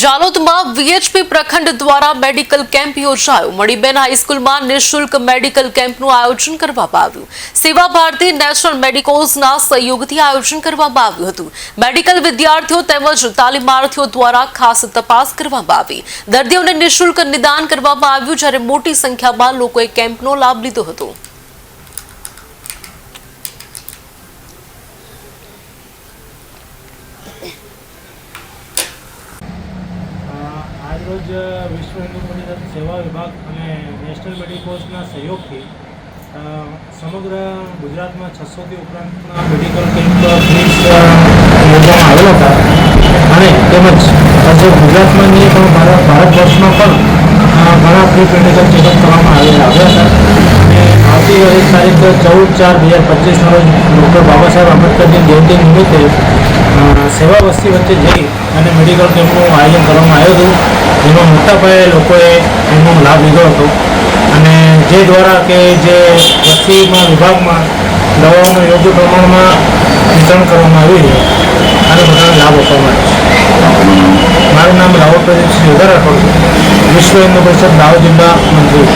જાલોદમાં VHP પ્રખંડ દ્વારા medical camp યોજાયો. મણીબેન હાઈસ્કૂલમાં નિઃશુલ્ક મેડિકલ કેમ્પનું આયોજન કરવામાં આવ્યું. સેવા ભારતી નેશનલ મેડિકોઝના સહયોગથી આયોજન કરવામાં આવ્યું હતું. મેડિકલ વિદ્યાર્થીઓ તેમજ તાલીમાર્થીઓ દ્વારા ખાસ તપાસ કરવામાં આવી. દર્દીઓને નિઃશુલ્ક નિદાન કરવામાં આવ્યું જ્યારે મોટી સંખ્યામાં લોકોએ કેમ્પનો લાભ લીધો હતો. આજરોજ વિશ્વ હિન્દુ પરિષદ સેવા વિભાગ અને નેશનલ મેડિકોસના સહયોગથી સમગ્ર ગુજરાતમાં છસોથી ઉપરાંતના મેડિકલ કેમ્પ યોજવામાં આવેલા હતા. અને તેમજ આજે ગુજરાતમાં નહીં, પણ ભારત વર્ષમાં પણ ઘણા પ્રી મેડિકલ ચેકઅપ કરવામાં આવેલા આવ્યા હતા. અને આવતી એક તારીખ ચૌદ ચાર બે હજાર પચીસના રોજ ડૉક્ટર બાબા સાહેબ આંબેડકરની જયંતિ નિમિત્તે સેવા વસ્તી વચ્ચે જઈ અને મેડિકલ કેમ્પનું આયોજન કરવામાં આવ્યું હતું. જેમાં મોટા પાયે લોકોએ એનો લાભ લીધો હતો. અને જે દ્વારા કે જે વસ્તીમાં વિભાગમાં દવાઓનું યોગ્ય પ્રમાણમાં વિતરણ કરવામાં આવ્યું છે અને બધાને લાભ આપવામાં આવ્યો છે. મારું નામ રાહુલ પ્રદીપ સિંહ રાઠોડ વિશ્વ હિન્દુ પરિષદ દાહોદ જિલ્લા મંત્રી.